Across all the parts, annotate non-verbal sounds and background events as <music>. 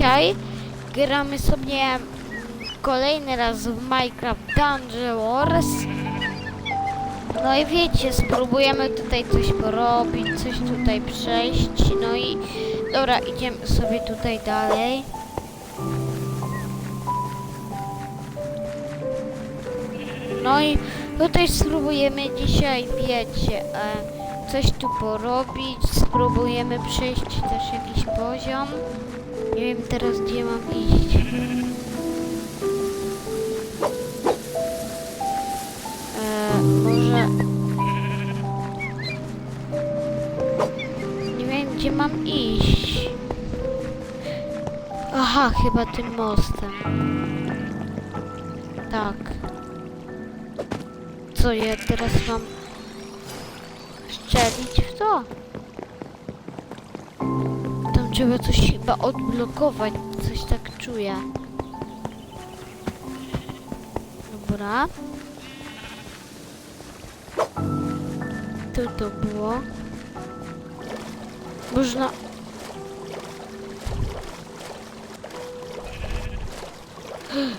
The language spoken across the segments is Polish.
dzisiaj gramy sobie kolejny raz w Minecraft Dungeon Wars. No i wiecie, spróbujemy tutaj coś porobić, coś tutaj przejść. No i dobra, idziemy sobie tutaj dalej. No i tutaj spróbujemy dzisiaj, wiecie, e, coś tu porobić. Spróbujemy przejść też jakiś poziom. Nie wiem teraz gdzie mam iść. E, może... Nie wiem gdzie mam iść. Aha, chyba tym mostem. Tak. Co ja teraz mam strzelić w to? Trzeba coś chyba odblokować, coś tak czuję. Dobra. Tu to było. Można... <gasps>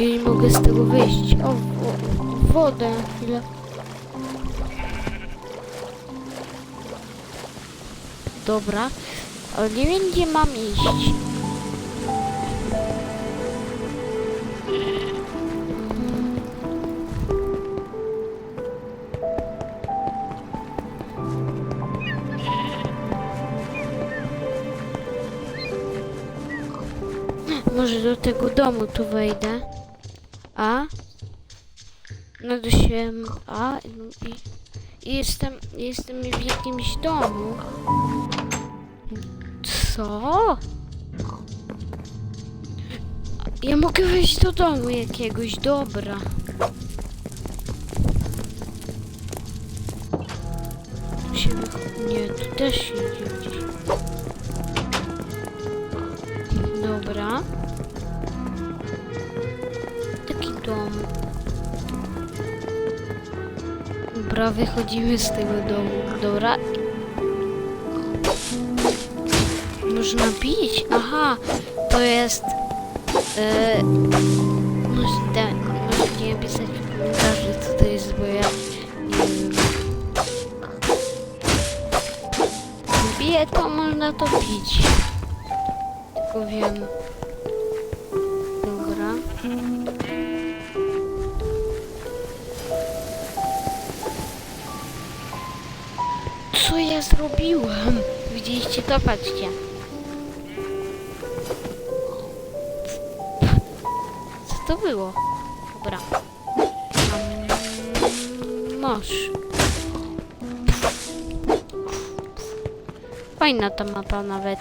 Ja nie mogę z tego wyjść. O, wo wodę chwilę. Dobra, ale nie wiem gdzie mam iść. Może do tego domu tu wejdę. A? No do się... A? I, i jestem, jestem w jakimś domu. Co? Ja mogę wejść do domu jakiegoś, dobra. Nie, tu też się gdzieś. Dobra. Taki dom. Dobra, wychodzimy z tego domu. Dobra. Można bić? Aha, to jest... Yy, możecie, możecie napisać w komentarzu, co to jest, bo ja. Bije to, można to pić. Tylko wiem. Dobra. Co ja zrobiłem? Widzieliście to? Patrzcie. To było? Dobra. Um, masz. Fajna ta mapa nawet.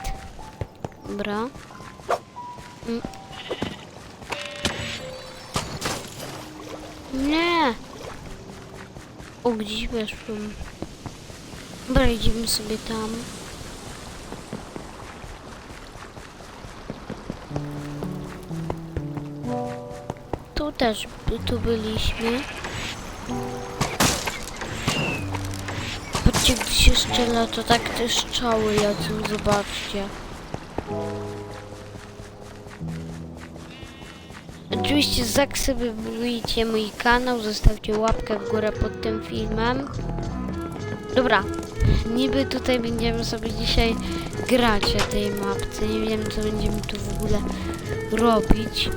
Dobra. Mm. Nie! O, gdzieś weszłem. Dobra, idziemy sobie tam. Tu też, tu byliśmy. Patrzcie, gdy się strzela, to tak te strzały lecą, zobaczcie. Oczywiście zasubskrybujcie mój kanał, zostawcie łapkę w górę pod tym filmem. Dobra, niby tutaj będziemy sobie dzisiaj grać na tej mapce. Nie wiem co będziemy tu w ogóle robić.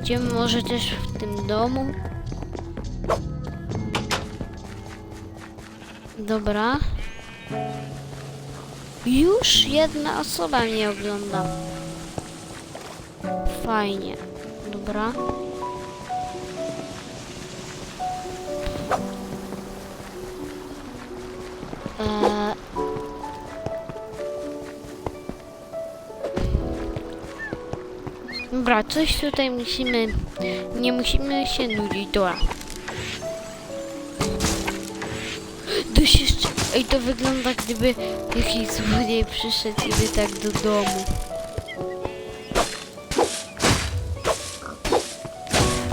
Idziemy może też w tym domu. Dobra. Już jedna osoba mnie ogląda. Fajnie. Dobra. Eee. Dobra, coś tutaj musimy... Nie musimy się nudzić, dobra. Się jeszcze... Ej, to wygląda gdyby jakiś złodziej przyszedł i by tak do domu.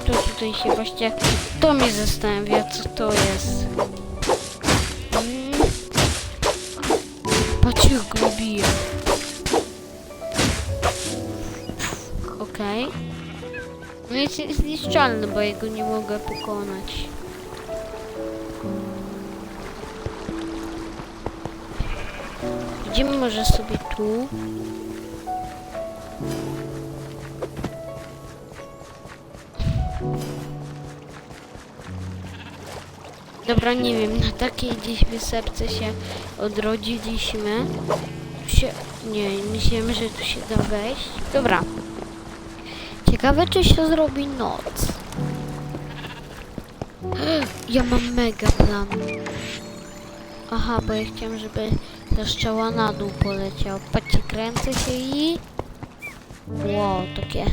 To tutaj się właśnie... To mnie zastanawia, co to jest. Mm. Patrz jak go bije. No jest zniszczalny, bo jego nie mogę pokonać. Idziemy może sobie tu. Dobra, nie wiem, na takiej gdzieś wysepce się odrodziliśmy. Tu się... Nie, myślałem, że tu się da wejść. Dobra. Ciekawe, czy się zrobi noc. <gasps> Ja mam mega plan. Aha, bo ja chciałem, żeby ta szczała na dół poleciała. Patrzcie, kręcę się i... Wow, takie...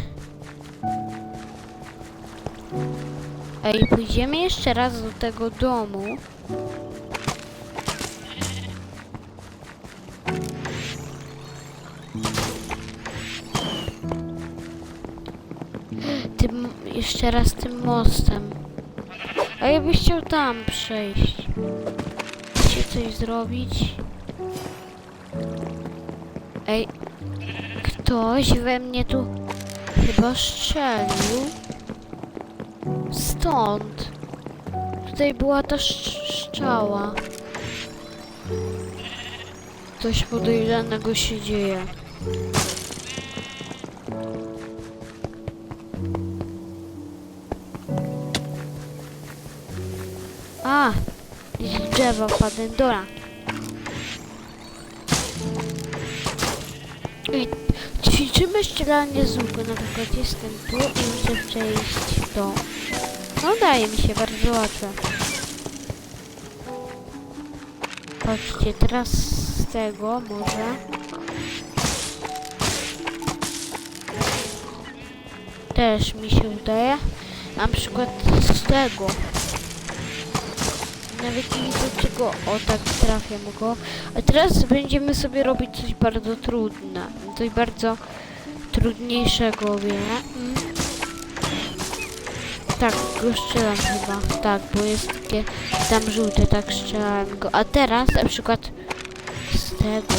Ej, pójdziemy jeszcze raz do tego domu. Jeszcze raz tym mostem. A ja byś chciał tam przejść. Chcecie coś zrobić? Ej, ktoś we mnie tu chyba strzelił. Stąd. Tutaj była ta sz- szczała. Coś podejrzanego się dzieje. A, z drzewa padłem. Dobra. I ćwiczymy strzelanie z. Na przykład jestem tu i muszę przejść to. No daje mi się bardzo łatwe. Patrzcie, teraz z tego może. Też mi się udaje. Na przykład z tego. Nawet nie widzę czego. O tak trafiam go. A teraz będziemy sobie robić coś bardzo trudne. Coś bardzo trudniejszego o. Mm. Tak, go strzelam chyba. Tak, bo jest takie tam żółte, tak strzelałem go. A teraz na przykład z tego.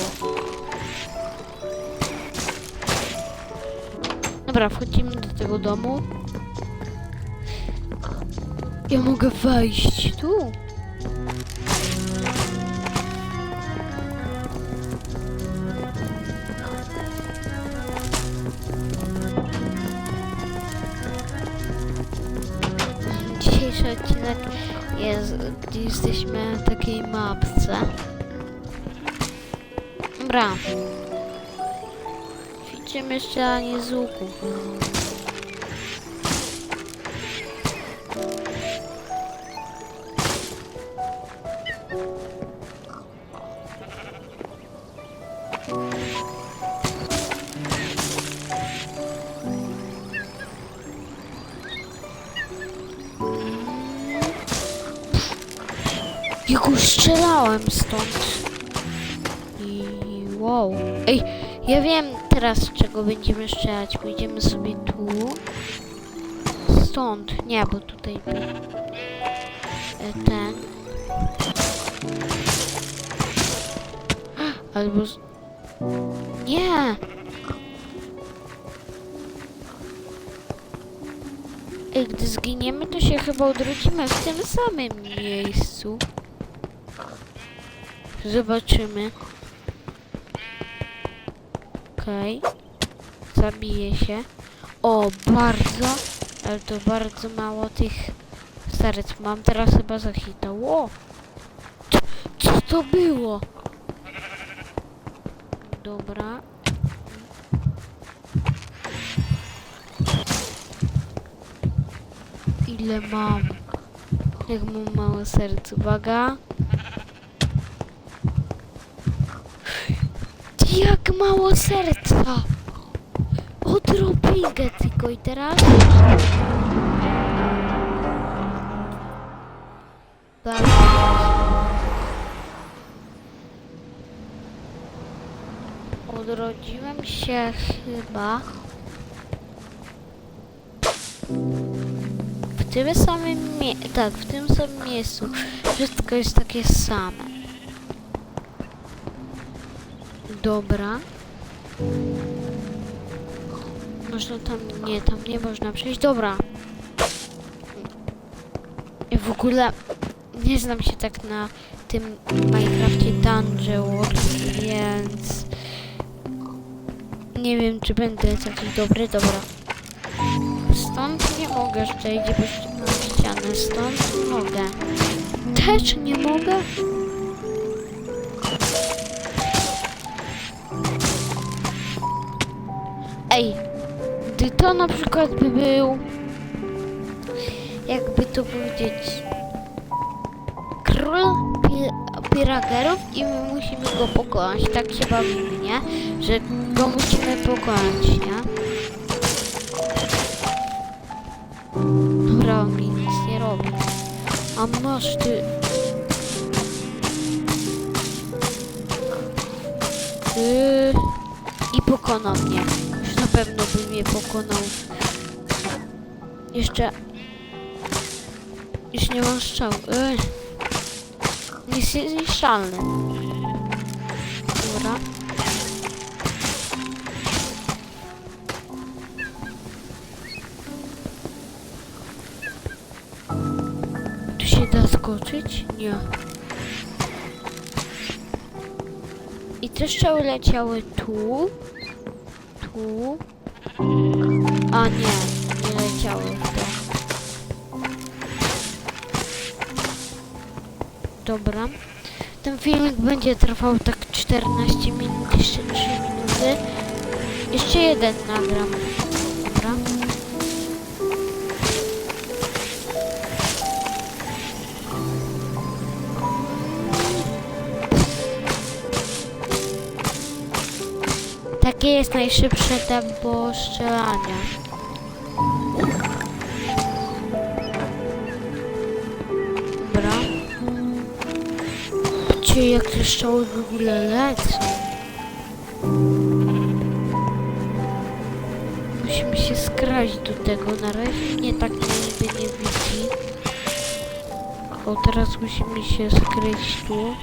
Dobra, wchodzimy do tego domu. Ja mogę wejść tu. Odcinek jest, jesteśmy na takiej mapce. Dobra. Ćwiczymy strzelanie z łuku. Strzelałem stąd. I wow. Ej, ja wiem teraz czego będziemy strzelać. Pójdziemy sobie tu. Stąd. Nie, bo tutaj był e, ten. Albo. Nie! Ej, gdy zginiemy, to się chyba odrodzimy w tym samym miejscu. Zobaczymy. Okej. Zabije się. O, bardzo. Ale to bardzo mało tych serc. Mam teraz chyba za hita. Ło! Co, co to było? Dobra. Ile mam? Jak mam małe serce. Uwaga. Jak mało serca! Odrobinkę tylko i teraz... Odrodziłem się chyba... W tym samym mie... Tak, w tym samym miejscu. Wszystko jest takie same. Dobra. można tam, nie, tam nie można przejść, dobra. I w ogóle nie znam się tak na tym Minecrafcie Dungeon Wars, więc nie wiem, czy będę taki dobry, dobra. Stąd nie mogę przejść, bo mam ścianę, stąd mogę. Też nie mogę? Ej, gdy to na przykład by był, jakby to powiedzieć, król pi piragerów i my musimy go pokonać. Tak się bawimy, nie? Że go musimy pokonać, nie? Dobra, mi nic nie robi. A masz ty... Yy, I pokonał mnie. Pewno by mnie pokonał. Jeszcze... Już nie mam strzał. Yy. Jest niezniszczalny. Dobra. Tu się da skoczyć? Nie. I te strzały leciały tu. Tu. A nie, nie leciały w to. Dobra. Ten filmik będzie trwał tak 14 minut, jeszcze 3 minuty. Jeszcze jeden nagram. Takie jest najszybsze tempo strzelania. Dobra. Patrzcie jak te strzały w ogóle lecą. Musimy się skraść do tego. Na razie nie tak niby nie widzi. O, teraz musimy się skryć tu.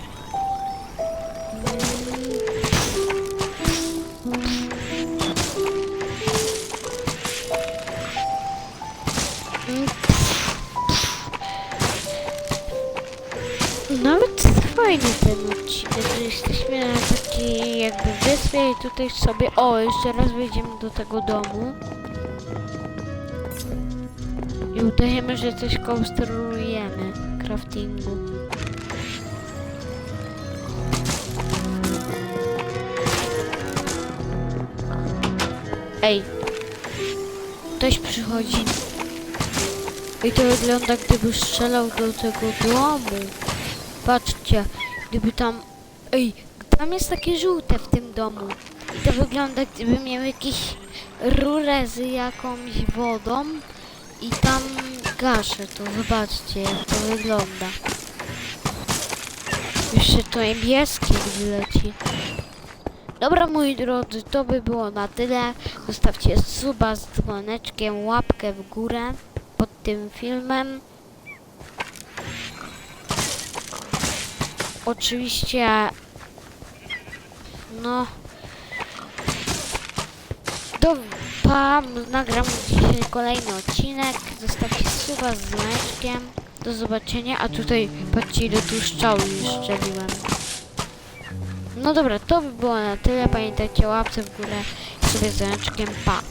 Fajny ten odcinek, jesteśmy na takiej jakby wyspie i tutaj sobie... O, jeszcze raz wejdziemy do tego domu. I udajemy, że coś konstruujemy. Craftingu. Ej. Ktoś przychodzi. I to wygląda, gdyby strzelał do tego domu. Patrzcie, gdyby tam... Ej, tam jest takie żółte w tym domu. I to wygląda, gdyby miał jakieś rurę z jakąś wodą i tam gaszę. To zobaczcie, jak to wygląda. Jeszcze to niebieskie wyleci. Dobra, moi drodzy, to by było na tyle. Zostawcie suba z dzwoneczkiem, łapkę w górę pod tym filmem. Oczywiście, no, do pa, nagram dzisiaj kolejny odcinek. Zostawcie suba z dzwoneczkiem. Do zobaczenia, a tutaj patrzcie ile tu strzał już. No dobra, to by było na tyle. Pamiętajcie łapce w górę sobie z dzwoneczkiem pa.